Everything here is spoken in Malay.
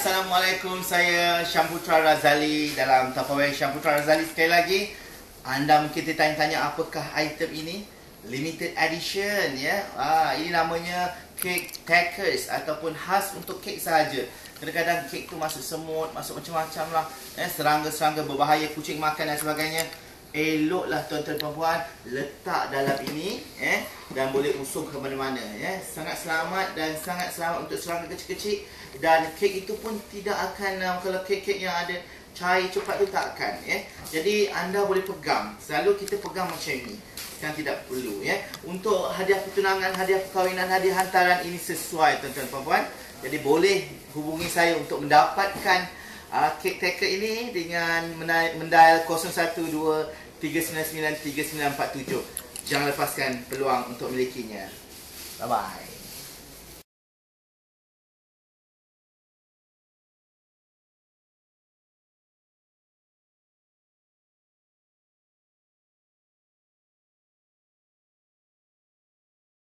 Assalamualaikum. Saya Syamputra Razali dalam Tupperware Syamputra Razali sekali lagi. Anda mungkin tertanya-tanya apakah item ini? Limited edition ya. Ah, ini namanya cake takers ataupun khas untuk kek sahaja. Kadang-kadang kek tu masuk semut, masuk macam-macam lah. Eh, serangga-serangga berbahaya, kucing makan dan sebagainya eloklah tuan-tuan dan puan letak dalam ini eh dan boleh usung ke mana-mana ya sangat selamat dan sangat selamat untuk serangga kecil-kecil. Dan kek itu pun tidak akan um, kalau kek-kek yang ada cair cepat tu tak akan ya jadi anda boleh pegang. Selalu kita pegang macam ini sekarang tidak perlu ya untuk hadiah pertunangan hadiah perkahwinan hadiah hantaran ini sesuai tuan-tuan dan puan jadi boleh hubungi saya untuk mendapatkan uh, kek taker ini dengan mendial 012 399 3947. Jangan lepaskan peluang untuk memilikinya. Bye bye.